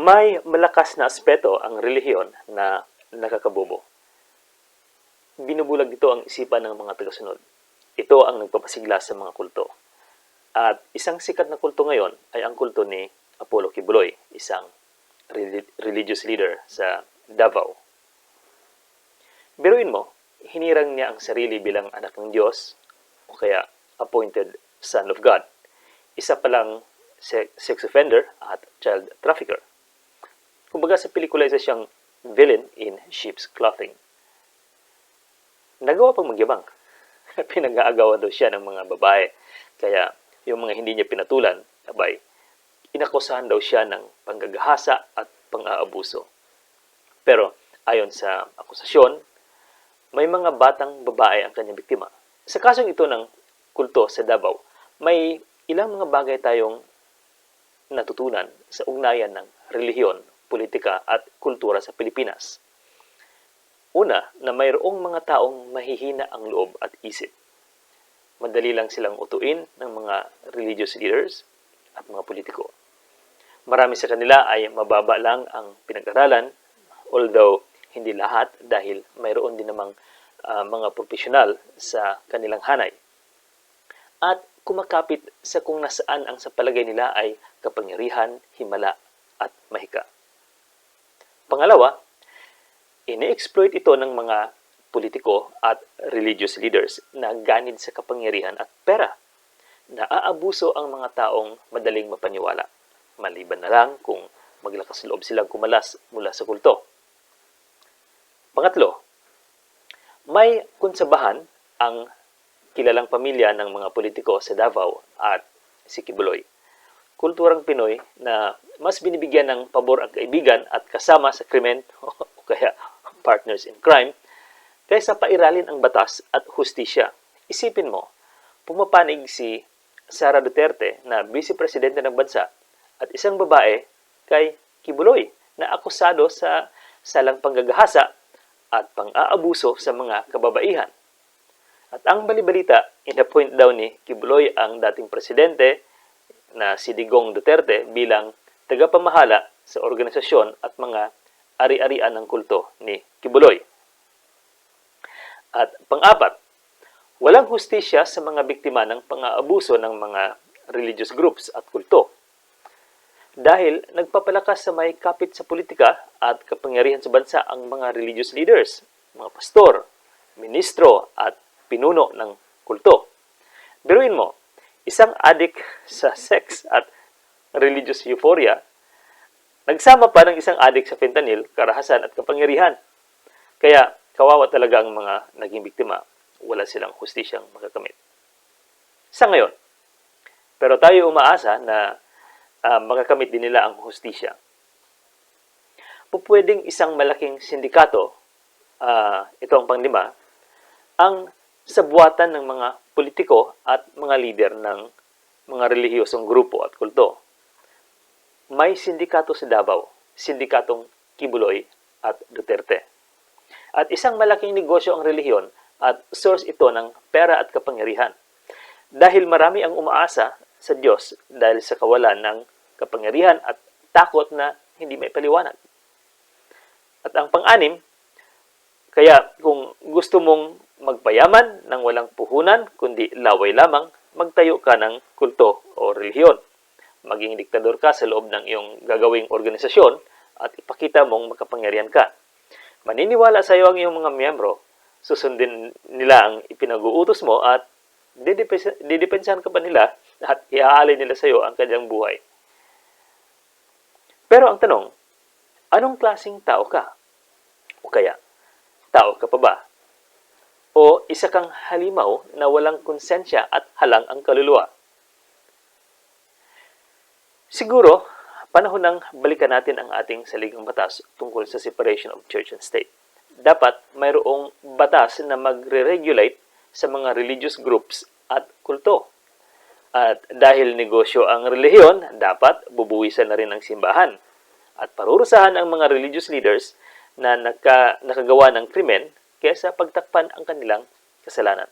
May malakas na aspeto ang relihiyon na nakakabobo. Binubulag nito ang isipan ng mga tagasunod. Ito ang nagpapasigla sa mga kulto. At isang sikat na kulto ngayon ay ang kulto ni Apollo Kibuloy, isang reli- religious leader sa Davao. Biruin mo, hinirang niya ang sarili bilang anak ng Diyos o kaya appointed son of God. Isa palang se- sex offender at child trafficker. Kumbaga sa pelikula isa siyang villain in sheep's clothing. Nagawa pang magyabang. Pinag-aagawan daw siya ng mga babae. Kaya yung mga hindi niya pinatulan, abay, inakusahan daw siya ng panggagahasa at pang-aabuso. Pero ayon sa akusasyon, may mga batang babae ang kanyang biktima. Sa kasong ito ng kulto sa Davao, may ilang mga bagay tayong natutunan sa ugnayan ng relihiyon, politika at kultura sa Pilipinas. Una, na mayroong mga taong mahihina ang loob at isip. Madali lang silang utuin ng mga religious leaders at mga politiko. Marami sa kanila ay mababa lang ang pinag-aralan, although hindi lahat dahil mayroon din namang ah, mga profesional sa kanilang hanay. At kumakapit sa kung nasaan ang sa palagay nila ay kapangyarihan, himala at mahika. Pangalawa, ini-exploit ito ng mga politiko at religious leaders na ganid sa kapangyarihan at pera. Naaabuso ang mga taong madaling mapaniwala, maliban na lang kung maglakas loob silang kumalas mula sa kulto. Pangatlo, may konsabahan ang kilalang pamilya ng mga politiko sa Davao at si Kibuloy. Kulturang Pinoy na mas binibigyan ng pabor ang kaibigan at kasama sa krimen o kaya partners in crime kaysa pairalin ang batas at hustisya. Isipin mo, pumapanig si Sara Duterte na vice presidente ng bansa at isang babae kay Kibuloy na akusado sa salang panggagahasa at pang-aabuso sa mga kababaihan. At ang balibalita, in-appoint daw ni Kibuloy ang dating presidente na si Digong Duterte bilang tagapamahala sa organisasyon at mga ari-arian ng kulto ni Kibuloy. At pang-apat, walang hustisya sa mga biktima ng pang-aabuso ng mga religious groups at kulto. Dahil nagpapalakas sa may kapit sa politika at kapangyarihan sa bansa ang mga religious leaders, mga pastor, ministro at pinuno ng kulto. Biruin mo, isang adik sa sex at religious euphoria, nagsama pa ng isang adik sa fentanyl, karahasan at kapangyarihan. Kaya kawawa talaga ang mga naging biktima. Wala silang hustisyang makakamit. Sa ngayon, pero tayo umaasa na ah, makakamit din nila ang hustisya. Pupwedeng isang malaking sindikato, ah, ito ang panglima, ang sabuatan ng mga politiko at mga lider ng mga relihiyosong grupo at kulto. May sindikato sa Davao, sindikatong Kibuloy at Duterte. At isang malaking negosyo ang relihiyon at source ito ng pera at kapangyarihan. Dahil marami ang umaasa sa Diyos dahil sa kawalan ng kapangyarihan at takot na hindi may paliwanag. At ang pang-anim, kaya kung gusto mong magpayaman ng walang puhunan kundi laway lamang, magtayo ka ng kulto o relihiyon. Maging diktador ka sa loob ng iyong gagawing organisasyon at ipakita mong makapangyarihan ka. Maniniwala sa iyo ang iyong mga miyembro, susundin nila ang ipinag-uutos mo at didepensahan ka pa nila at iaalay nila sa iyo ang kanyang buhay. Pero ang tanong, anong klasing tao ka? O kaya, tao ka pa ba? O isa kang halimaw na walang konsensya at halang ang kaluluwa? Siguro, panahon ng balikan natin ang ating saligang batas tungkol sa separation of church and state. Dapat mayroong batas na magre-regulate sa mga religious groups at kulto. At dahil negosyo ang relihiyon, dapat bubuwisan na rin ang simbahan. At parurusahan ang mga religious leaders na naka, nakagawa ng krimen kaysa pagtakpan ang kanilang kasalanan.